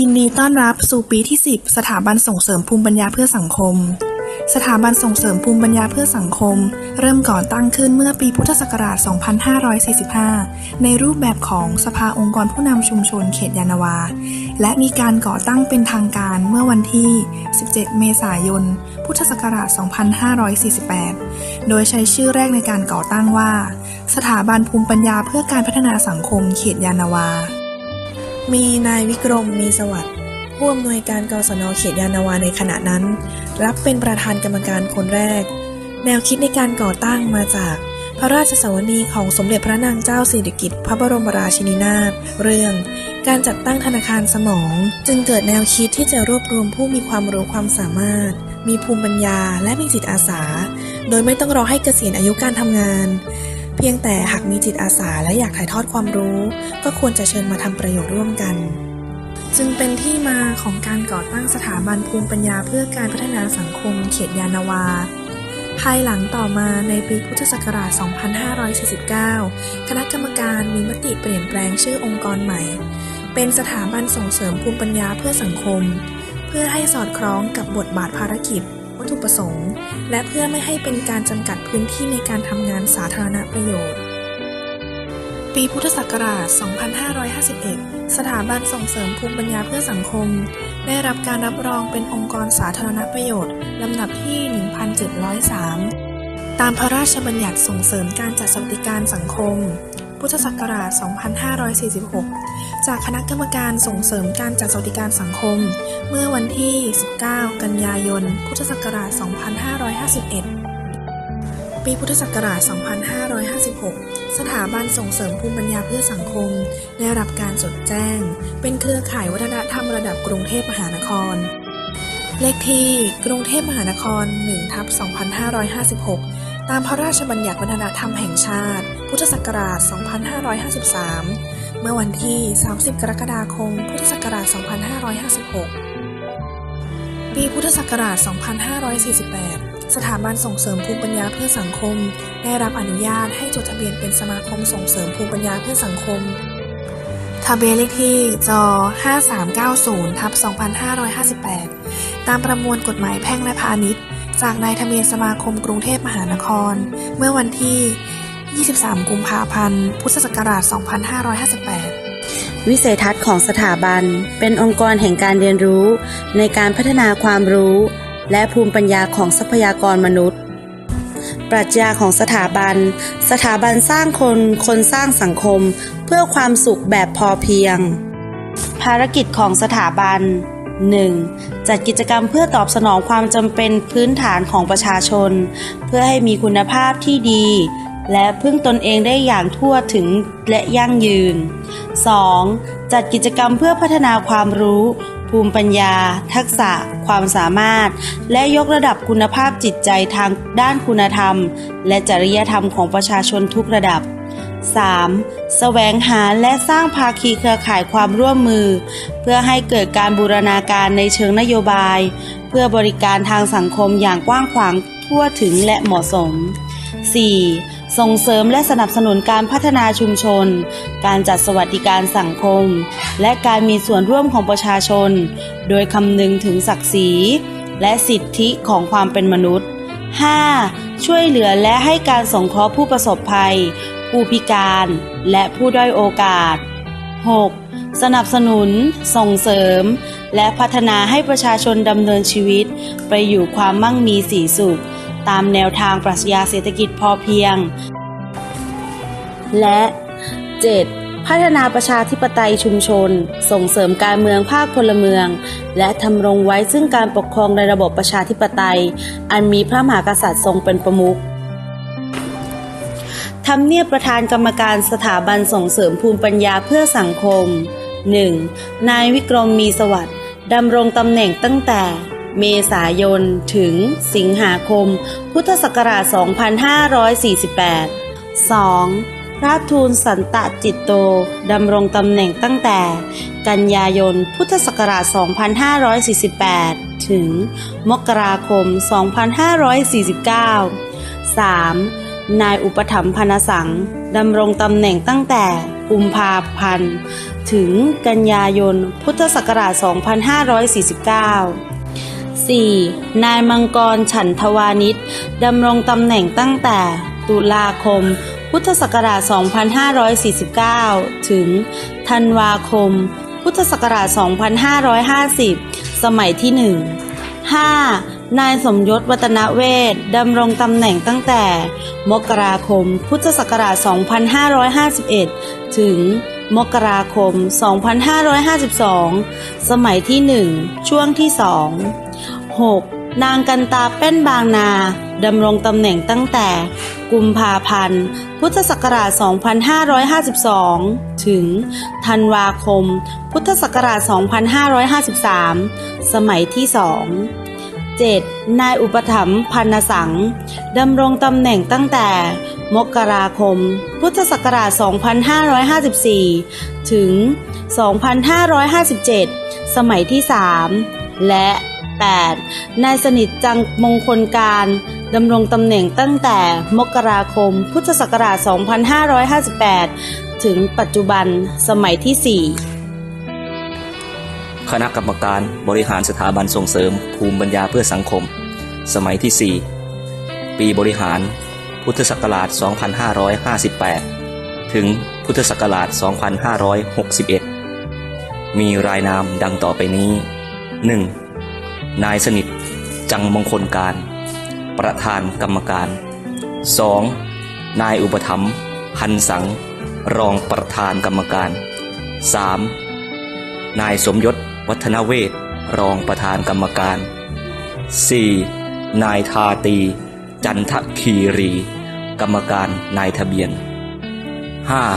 ยินดีต้อนรับสู่ปีที่ 10 สถาบันส่งเสริมภูมิปัญญาเพื่อสังคม สถาบันส่งเสริมภูมิปัญญาเพื่อสังคม เริ่มก่อตั้งขึ้นเมื่อปีพุทธศักราช 2545 ในรูปแบบของสภาองค์กรผู้นำชุมชนเขตยานาวา และมีการก่อตั้งเป็นทางการเมื่อวันที่ 17 เมษายน พุทธศักราช 2548 โดยใช้ชื่อแรกในการก่อตั้งว่า สถาบันภูมิปัญญาเพื่อการพัฒนาสังคมเขตยานาวา มีนายวิกรมมีสวัสดิ์ผู้อำนวยการกศนเขตยานาวาในขณะนั้น รับเป็นประธานกรรมการคนแรก แนวคิดในการก่อตั้งมาจากพระราชสวนีของสมเด็จพระนางเจ้าสิริกิติ์พระบรมราชินีนาถเรื่อง การจัดตั้งธนาคารสมอง จึงเกิดแนวคิดที่จะรวบรวมผู้มีความรู้ความสามารถ มีภูมิปัญญาและมีจิตอาสา โดยไม่ต้องรอให้เกษียณอายุการทำงาน เพียงแต่หากมีจิตอาสาและอยากถ่ายทอดความรู้ ก็ควรจะเชิญมาทำประโยชน์ร่วมกัน จึงเป็นที่มาของการก่อตั้งสถาบันภูมิปัญญาเพื่อการพัฒนาสังคม เขตยานาวา ภายหลังต่อมาในปีพุทธศักราช 2549 คณะกรรมการมีมติเปลี่ยนแปลงชื่อองค์กรใหม่ เป็นสถาบันส่งเสริมภูมิปัญญาเพื่อสังคม เพื่อให้สอดคล้องกับบทบาทภารกิจ วัตถุประสงค์ และเพื่อไม่ให้เป็นการจำกัดพื้นที่ในการทำงานสาธารณประโยชน์ ปีพุทธศักราช 2551 สถาบันส่งเสริมภูมิปัญญาเพื่อสังคม ได้รับการรับรองเป็นองค์กรสาธารณประโยชน์ลำดับที่ 1703 ตามพระราชบัญญัติส่งเสริมการจัดสวัสดิการสังคม พุทธศักราช 2546 จากคณะกรรมการส่งเสริมการจัดสวัสดิการสังคม เมื่อวันที่ 19 กันยายน พุทธศักราช 2551 ปีพุทธศักราช 2556 สถาบันส่งเสริมภูมิปัญญาเพื่อสังคม ได้รับการจดแจ้ง เป็นเครือข่ายวัฒนธรรมระดับกรุงเทพมหานคร เลขที่กรุงเทพมหานคร1ทับ2556ตามพระราชบัญญัติวัฒนธรรมแห่งชาติ พุทธศักราช 2553 เมื่อวันที่ 30 กรกฎาคม พุทธศักราช 2556 ปีพุทธศักราช 2548 สถาบันส่งเสริมภูมิปัญญาเพื่อสังคม ได้รับอนุญาตให้จดทะเบียนเป็นสมาคมส่งเสริมภูมิปัญญาเพื่อสังคม ทะเบียนเลขที่จ5390ทับ2558 ตามประมวลกฎหมายแพ่งและพาณิชย์ จากนายทะเบียนสมาคมกรุงเทพมหานคร เมื่อวันที่ 23 กุมภาพันธ์ พุทธศักราช 2558 วิสัยทัศน์ของสถาบัน เป็นองค์กรแห่งการเรียนรู้ ในการพัฒนาความรู้ และภูมิปัญญาของทรัพยากรมนุษย์ ปรัชญาของสถาบัน สถาบันสร้างคน คนสร้างสังคม เพื่อความสุขแบบพอเพียง ภารกิจของสถาบัน 1. จัดกิจกรรมเพื่อตอบสนองความจำเป็นพื้นฐานของประชาชน เพื่อให้มีคุณภาพที่ดี และพึ่งตนเองได้อย่างทั่วถึงและยั่งยืน 2. จัดกิจกรรมเพื่อพัฒนาความรู้ ภูมิปัญญา ทักษะ ความสามารถ และยกระดับคุณภาพจิตใจทางด้านคุณธรรม และจริยธรรมของประชาชนทุกระดับ 3. แสวงหาและสร้างภาคีเครือข่ายความร่วมมือ เพื่อให้เกิดการบูรณาการในเชิงนโยบาย เพื่อบริการทางสังคมอย่างกว้างขวางทั่วถึงและเหมาะสม 4. ส่งเสริมและสนับสนุนการพัฒนาชุมชน การจัดสวัสดิการสังคม และการมีส่วนร่วมของประชาชน โดยคำนึงถึงศักดิ์ศรี และสิทธิของความเป็นมนุษย์ 5. ช่วยเหลือและให้การสงเคราะห์ผู้ประสบภัย ผู้พิการ และผู้ด้อยโอกาส 6. สนับสนุน ส่งเสริม และพัฒนาให้ประชาชนดำเนินชีวิต ไปอยู่ความมั่งมีสีสุข ตามแนวทางปรัชญาเศรษฐกิจพอเพียง และ 7. พัฒนาประชาธิปไตยชุมชน ส่งเสริมการเมืองภาคพลเมือง และทำรงไว้ซึ่งการปกครองในระบบประชาธิปไตย อันมีพระมหากษัตริย์ทรงเป็นประมุขทำเนียบประธานกรรมการสถาบันส่งเสริมภูมิปัญญาเพื่อสังคม 1. นายวิกรมมีสวัสดิ์ดำรงตำแหน่งตั้งแต่ เมษายน ถึงสิงหาคม พุทธศักราช 2548 2. พระทูลสันตะจิตโต ดำรงตำแหน่งตั้งแต่ กันยายน พุทธศักราช 2548 ถึง มกราคม 2549 3. นายอุปถัมภนสังดำรงตำแหน่งตั้งแต่กุมภาพันธ์ ถึงกันยายน พุทธศักราช 2549 4. นายมังกรฉันทวานิชดำรงตำแหน่งตั้งแต่ตุลาคม พุทธศักราช 2549 ถึงธันวาคม พุทธศักราช 2550 สมัยที่ 1 5. นายสมยศวัฒนเวศดำรงตำแหน่งตั้งแต่ มกราคม พุทธศักราช 2551 ถึงมกราคม 2552 สมัยที่ 1 ช่วงที่ 2 6. นางกันตาเป็นบางนาดำรงตำแหน่งตั้งแต่ กุมภาพันธ์ พุทธศักราช 2552 ถึง ธันวาคม พุทธศักราช 2553 สมัยที่2 7. นายอุปถัมภ์พันนสังดำรงตำแหน่งตั้งแต่ มกราคม พุทธศักราช 2554 ถึง 2557 สมัยที่ 3 และ 8. นายสนิทจังมงคลการดำรงตำแหน่งตั้งแต่มกราคม พุทธศักราช 2558 ถึงปัจจุบันสมัยที่ 4 คณะกรรมการบริหารสถาบันส่งเสริม ภูมิปัญญาเพื่อสังคม สมัยที่ 4 ปีบริหาร พุทธศักราช 2558 ถึงพุทธศักราช 2561 มีรายนามดังต่อไปนี้ 1. นายสนิท จังมงคลการ ประธานกรรมการ 2. นายอุปถัมภ์พันสัง รองประธานกรรมการ 3. นายสมยศ วัฒนเวทรองประธานกรรมการ 4. นายทาตี จันทคีรี กรรมการนายทะเบียน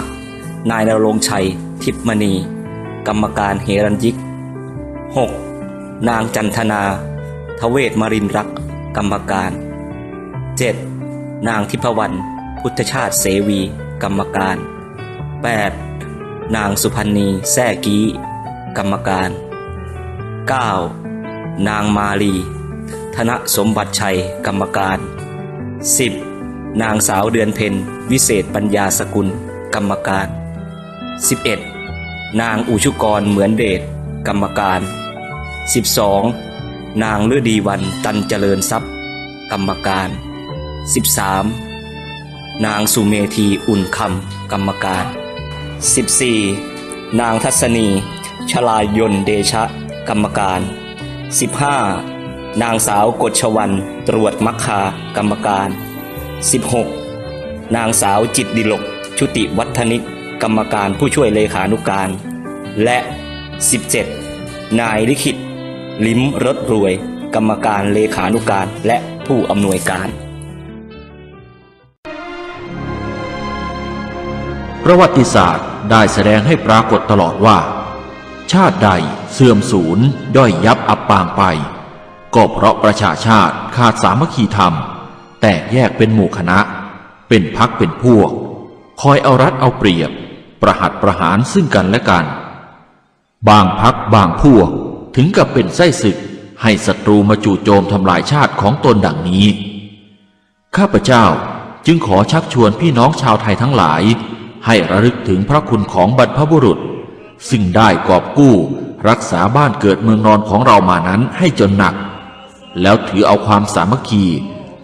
5. นายนรงชัย ทิพมณี กรรมการเฮรัญยิก 6. นางจันทนาทเวศมรินรัก กรรมการ 7. นางทิพวรรณพุทธชาติเสวี กรรมการ 8. นางสุพันนีแซ่กี้ กรรมการ 9. นางมาลี ธนสมบัติชัย กรรมการ 10. นางสาวเดือนเพ็ญวิเศษปัญญาสกุล กรรมการ 11. นางอุชุกรเหมือนเดชกรรมการ 12. นางฤดีวันตันเจริญทรัพย์ กรรมการ 13. นางสุเมธีอุ่นคำกรรมการ 14. นางทัศนีชลายนเดชะ กรรมการ 15. นางสาวกฎชวันตรวจมัคคากรรมการ 16. นางสาวจิตดิลก ชุติวัฒนิกกรรมการผู้ช่วยเลขานุการ และ 17. นายลิขิต ลิ้มรถรวย กรรมการเลขานุการและผู้อำนวยการ ประวัติศาสตร์ได้แสดงให้ปรากฏตลอดว่า ชาติใดเสื่อมสูญด้อยยับอับปางไป ก็เพราะประชาชาติขาดสามัคคีธรรม แตกแยกเป็นหมู่คณะ เป็นพักเป็นพวก คอยเอารัดเอาเปรียบ ประหัตประหารซึ่งกันและกัน บางพักบางพวก ถึงกับเป็นไส้ศึกให้ศัตรูมาจู่โจมทำลายชาติของตนดังนี้ ข้าพเจ้าจึงขอชักชวนพี่น้องชาวไทยทั้งหลาย ให้ระลึกถึงพระคุณของบรรพบุรุษ ซึ่งได้กอบกู้รักษาบ้านเกิดเมืองนอนของเรามานั้นให้จนหนัก แล้วถือเอาความสามัคคี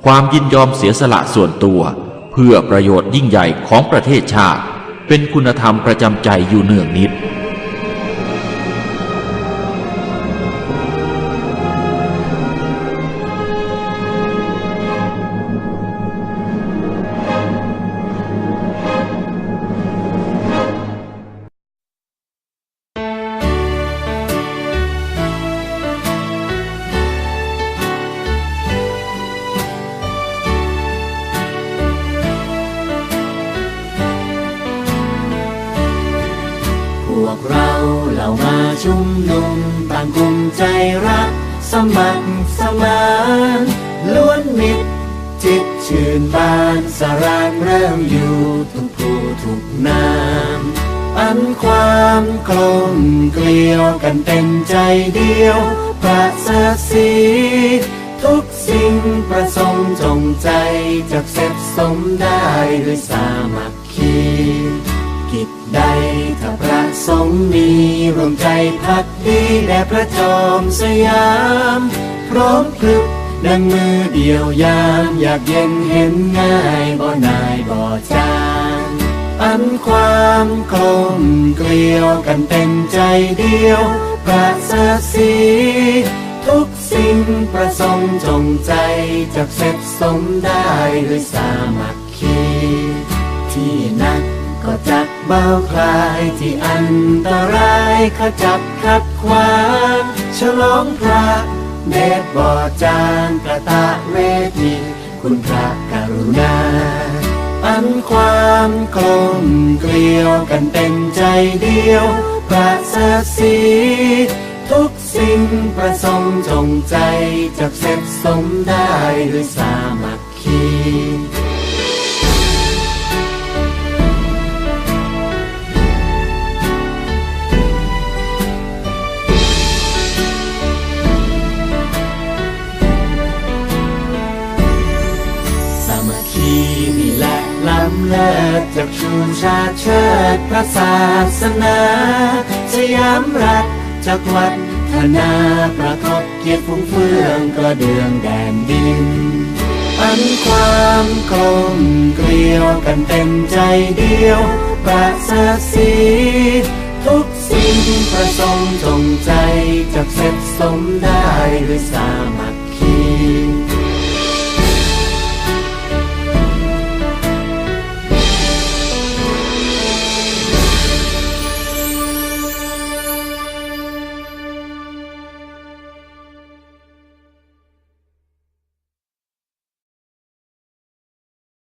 ความยินยอมเสียสละส่วนตัว เพื่อประโยชน์ยิ่งใหญ่ของประเทศชาติ เป็นคุณธรรมประจำใจอยู่เนืองนิด ชุมนุมต่างกลุ่มใจรัก สมัครสมานล้วนมิตร จิตชื่นบานสรางเริ่มอยู่ทุกผู้ทุกนามอันความกลมเกลียวกันเป็นใจเดียวประเสริฐสีทุกสิ่งประสงค์จงใจจากเสร็จสมได้ด้วยสามัคคี กิจใด สงมีรวมใจพักดีแด่พระจอมสยาม พร้อมพลึกดังมือเดียวยาม อยากเย็นเห็นง่ายบ่นายบ่จางอันความกลมเกลียวกันเป็นใจเดียวประเสริฐสีทุกสิ่งประสงค์จงใจจากเสร็จสมได้ด้วยสามัค เบาคลายที่อันตรายขจัดขัดขวางฉลองพระเดชบ่อจางกระตะเวทีคุณพระกรุณา อันความกลมเกลียวกันเป็นใจเดียวประเสริฐสีทุกสิ่งประสงค์จงใจจากเสร็จสมได้ด้วยสามัคคีำเลิศจากชูชาเชิดพระศาสนาสยามรัฐจากวัฒนาประทบเกียรติฟุ้งเฟืองกระเดืองแดนดินอันความกลมเกลียวกันเต็มใจเดียวประเสริฐสีทุกสิ่งประสงค์จงใจจากเสร็จสมได้ด้วยสามัค